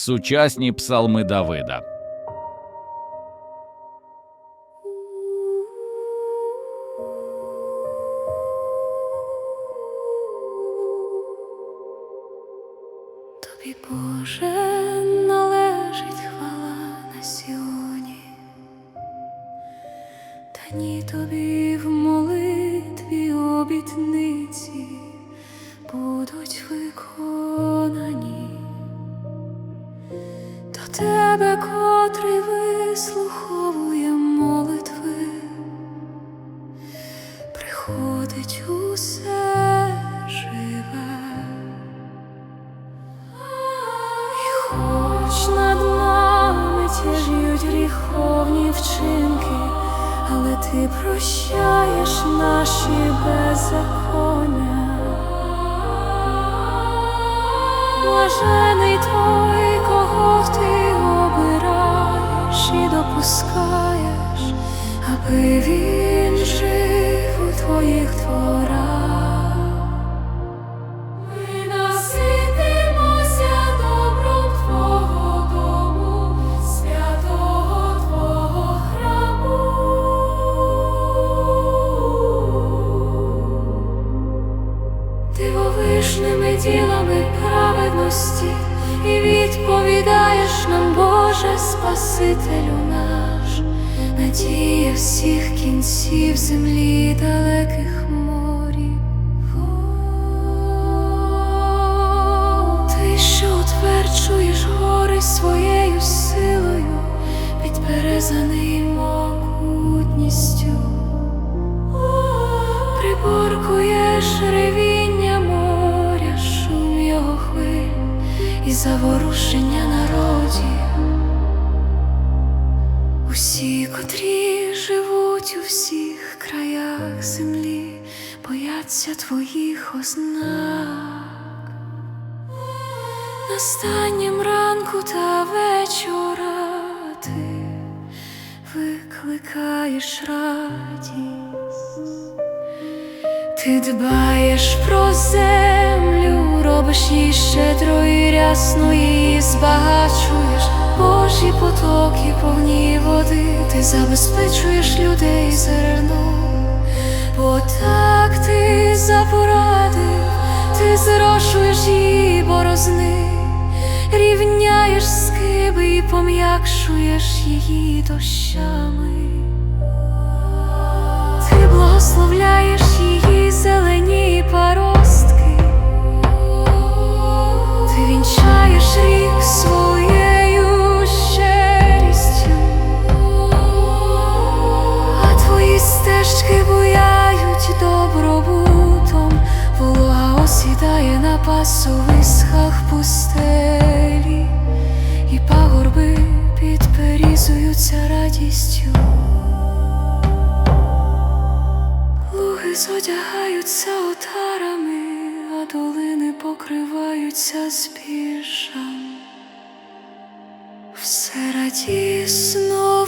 Сучасні псалми Давида. Тобі, Боже, належить хвала на сьогодні, та ні тобі в молитві обітниці будуть виконані. Тебе, котрий вислуховує молитви, приходить усе живе. І хоч над нами тяжіють гріховні вчинки, але ти прощаєш наші беззаконня. Блажений той, кого ти допускаєш, аби він жив у твоїх дворах. Ми наситимося добром Твого дому, святого Твого храму. Дивовижними ділами праведності і відповідаєш нам, Боже, Спасителю надія всіх кінців землі далеких морів. Ти, що утверджуєш гори своєю силою, підперезаний могутністю, приборкуєш ревіння моря, шум його хвиль і заворушення народів. Усі, котрі живуть у всіх краях землі, бояться твоїх ознак. Настанням ранку та вечора ти викликаєш радість. Ти дбаєш про землю, робиш її щедро і рясно її збагачуєш. Забезпечуєш людей зерном, бо так ти запорадив, ти зрошуєш її борозни, рівняєш скиби і пом'якшуєш її дощами. Добробутом, волога осідає на пасовиськах пустелі, і пагорби підперізуються радістю. Луги зодягаються отарами, а долини покриваються збіжжям. Все радісно